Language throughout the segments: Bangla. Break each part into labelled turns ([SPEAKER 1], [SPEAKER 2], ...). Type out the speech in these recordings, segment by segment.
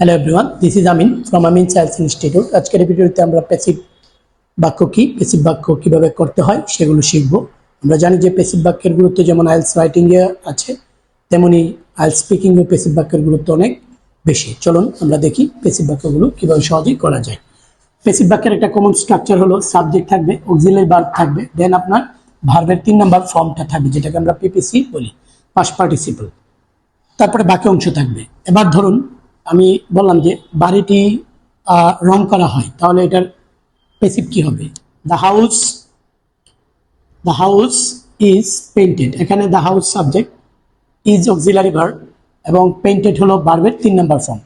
[SPEAKER 1] Hello everyone this is Amin from Amin science institute আজকের ভিডিওতে আমরা প্যাসিভ বাক্য কি প্যাসিভ বাক্য কীভাবে করতে হয় সেগুলো শিখব। আমরা জানি যে প্যাসিভ বাক্যের গুরুত্ব যেমন আইলস রাইটিংয়ে আছে, তেমনি আইলস স্পিকিং এ প্যাসিভ বাক্যের গুরুত্ব অনেক বেশি। চলুন আমরা দেখি প্যাসিভ বাক্যগুলো কীভাবে সহজেই করা যায়। প্যাসিভ বাক্যের একটা কমন স্ট্রাকচার হলো সাবজেক্ট থাকবে অক্সিলারি ভার্ব থাকবে দেন আপনার ভার্বের তিন নাম্বার ফর্মটা থাকবে, যেটাকে আমরা পিপিসি বলি পাস্ট পার্টিসিপল তারপরে বাকি অংশ থাকবে। এবার ধরুন আমি বললাম যে বাড়িটি রং করা হয়, তাহলে এটার পেসিভ কি হবে? The house the house is painted এখানে the house subject is auxiliary verb এবং পেইন্টেড হলো বার্বের তিন নম্বর ফর্ম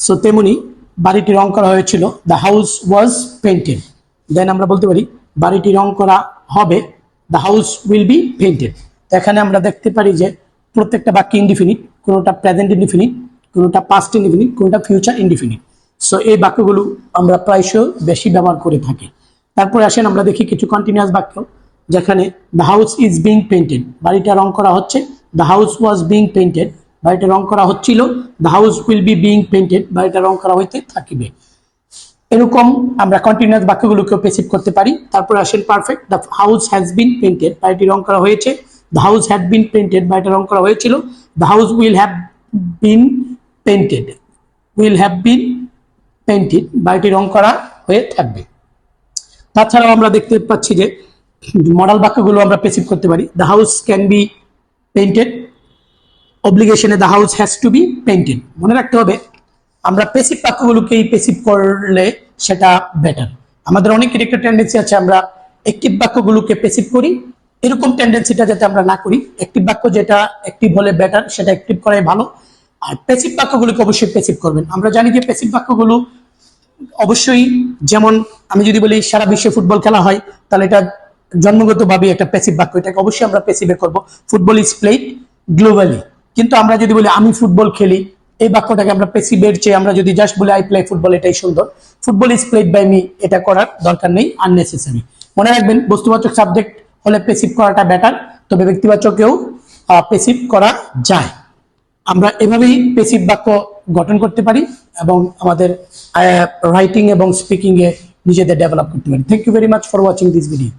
[SPEAKER 1] সো তেমনি বাড়িটি রং করা হয়েছিল the house was painted then আমরা বলতে পারি, বাড়িটি রং করা হবে the house will be painted তো এখানে আমরা দেখতে পারি যে প্রত্যেকটা বাক্য ইনডিফিনিট কোনোটা প্রেজেন্ট ইনডিফিনিট কোনোটা পাস্ট ইনডিফিনিট কোনোটা ফিউচার ইনডিফিনিট সো এই বাক্যগুলো আমরা প্রায়শই বেশি ব্যবহার করে থাকি। তারপরে আসেন আমরা দেখি কিছু কন্টিনিউয়াস বাক্য, যেখানে the house is being painted বাড়িটা রং করা হচ্ছে the house was being painted বাড়িটা রং করা হচ্ছিল the house will be being painted বাড়িটা রং করা হইতে থাকিবে। এরকম আমরা কন্টিনিউয়াস বাক্যগুলোকেও পেসিভ করতে পারি। তারপরে আসেন perfect the house has been painted বাড়িটি রং করা হয়েছে the house had been painted বাড়িটা রং করা হয়েছিল the house will have been painted will have been painted বাড়িটি রং করা হয়ে থাকবে তাছাড়াও আমরা দেখতে পাচ্ছি যে মডেল বাক্যগুলো আমরা পেসিভ করতে পারি। The house can be painted অব্লিগেশনে the house has to be painted মনে রাখতে হবে, আমরা পেসিভ বাক্যগুলোকেই পেসিভ করলে সেটা বেটার আমাদের অনেকের একটা টেন্ডেন্সি আছে, আমরা একটিভ বাক্যগুলোকে পেসিভ করি। এরকম টেন্ডেন্সিটা যাতে আমরা না করি একটিভ বাক্য যেটা অ্যাক্টিভ হলে বেটার সেটা অ্যাক্টিভ করাই ভালো। আর পেসিভ বাক্যগুলোকে অবশ্যই পেসিভ করবেন। আমরা জানি যে পেসিভ বাক্যগুলো অবশ্যই যেমন আমি যদি বলি, সারা বিশ্বে ফুটবল খেলা হয়, তাহলে এটা জন্মগতভাবে একটা প্যাসিভ বাক্য। এটাকে অবশ্যই আমরা প্যাসিভে করব। ফুটবল ইজ প্লেড গ্লোবালি কিন্তু আমরা যদি বলি, আমি ফুটবল খেলি, এই বাক্যটাকে আমরা প্যাসিভের চেয়ে, আমরা যদি জাস্ট বলি আই প্লে ফুটবল এটাই সুন্দর। Football is played by me এটা করার দরকার নেই আননেসেসারি মনে রাখবেন, বস্তুবাচক সাবজেক্ট হলে প্যাসিভ করাটা বেটার তবে ব্যক্তিবাচকেও প্যাসিভ করা যায়। আমরা এভাবেই পেসিভ বাক্য গঠন করতে পারি এবং আমাদের রাইটিং এবং স্পিকিং এ নিজেদের ডেভেলপ করতে পারি। Thank you very much for watching this video